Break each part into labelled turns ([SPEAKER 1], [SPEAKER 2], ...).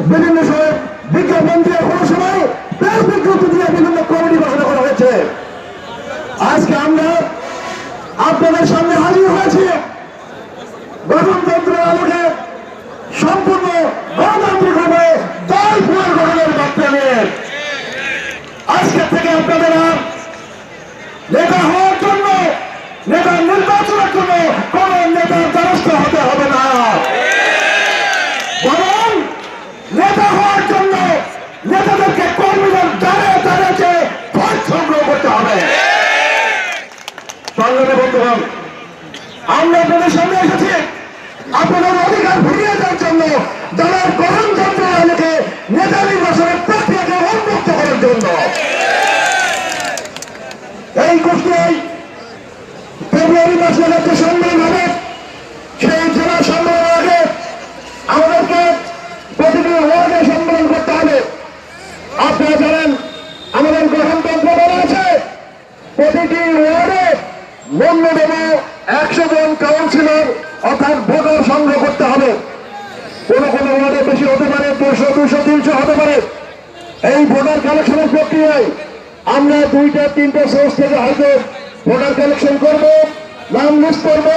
[SPEAKER 1] করে বিজ্ঞাপন দিয়ে কোনো সময় প্রেস বিজ্ঞপ্তি দিয়ে বিভিন্ন কমিটি ঘোষণা করা হয়েছে। আজকে আমরা আপনাদের সামনে হাজির হয়েছি। গণতন্ত্রের আলোকে সম্পূর্ণ গণতান্ত্রিক হবে দল পুনর্গঠনের বার্তা নিয়ে আজকে থেকে আপনাদের আর নেতা হওয়ার জন্য নেতা নির্বাচনের জন্য কোন নেতার দ্বারস্থ হতে হবে না বরং নেতা হওয়ার জন্য নেতাদেরকে কর্মীদের দ্বারে দ্বারে যে ভোট সংগ্রহ করতে হবে সংগ্রামে বন্ধুগণ, আমরা আপনাদের সামনে এসেছি। অধিকার ফিরিয়ে দেওয়ার জন্য দলের গণতন্ত্র আলোকে নেতা নির্বাচনের প্রক্রিয়াকে উন্মুক্ত করার জন্য। এই কুষ্টিয়ায় ফেব্রুয়ারি মাসে একটা সম্মেলন হবে, সেই জেলা সম্মেলনের আগে আমাদেরকে প্রতিটি ওয়ার্ডে সম্মেলন করতে হবে। আপনারা আমাদের গঠনতন্ত্র বলা আছে প্রতিটি ওয়ার্ডে ন্যূনতম একশো জন কাউন্সিলর অর্থাৎ ভোটার সংগ্রহ করতে হবে। কোনো কোনো ওয়ার্ডে বেশি হতে পারে, দুশো দুশো, তিনশো হতে পারে। এই ভোটার কালেকশনের প্রক্রিয়ায় আমরা দুইটা, তিনটা সোর্স থেকে হয়তো ভোটার কালেকশন করব, নাম লিস্ট করব,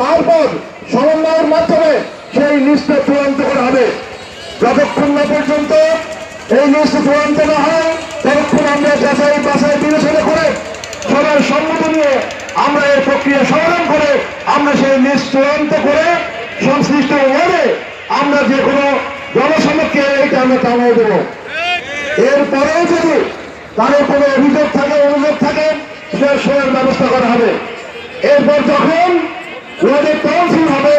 [SPEAKER 1] তারপর সমন্বয়ের মাধ্যমে সেই লিস্টটা চূড়ান্ত করা হবে। যতক্ষণ না পর্যন্ত এই লিস্ট চূড়ান্ত না হয়, ততক্ষণ আমরা যাচাই বাছাই বিবেচনা করে সবার সম্মতি নিয়ে আমরা এই প্রক্রিয়া সমাধান করে, আমরা সেই লিস্ট চূড়ান্ত করে সংশ্লিষ্ট ওয়ার্ডে আমরা যে কোনো জনসমক্ষে এইটা আমরা টানিয়ে দেবো। এরপরেও যদি কারও কোনো অভিযোগ থাকে অনুযোগ থাকে সে শোনার ব্যবস্থা করা হবে। এরপর যখন ওদের কাউন্সিল হবে,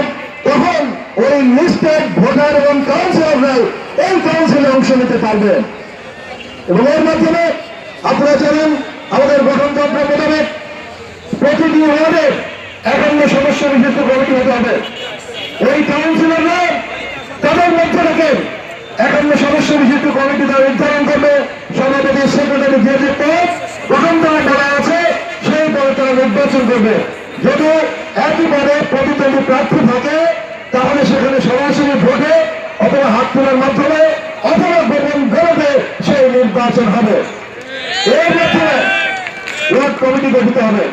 [SPEAKER 1] তখন ওই লিস্টেড ভোটার এবং কাউন্সিলররাই এই কাউন্সিলে অংশ নিতে পারবেন। এবং এর মাধ্যমে আপনারা জানেন, আমাদের গঠনতন্ত্র মোতাবেক প্রতিটি ওয়ার্ডে একান্ন সদস্য বিশিষ্ট কমিটি হতে হবে। ওই কাউন্সিলররা তাদের মধ্যে থেকে একান্ন সদস্য বিশিষ্ট কমিটি তারা নির্ধারণ করবে। সভাপতি, সেক্রেটারি, যে যে পদ গঠনতন্ত্র বলা আছে, সেই পদে তারা নির্বাচন করবে। যদি একই পদে প্রতিদ্বন্দ্বী প্রার্থী থাকে, তাহলে সেখানে সরাসরি ভোটে অথবা হাত তোলার মাধ্যমে অথবা গোপন বেরোতে সেই নির্বাচন হবে। এর মাধ্যমে ওয়ার্ড কমিটি গঠিত হবে।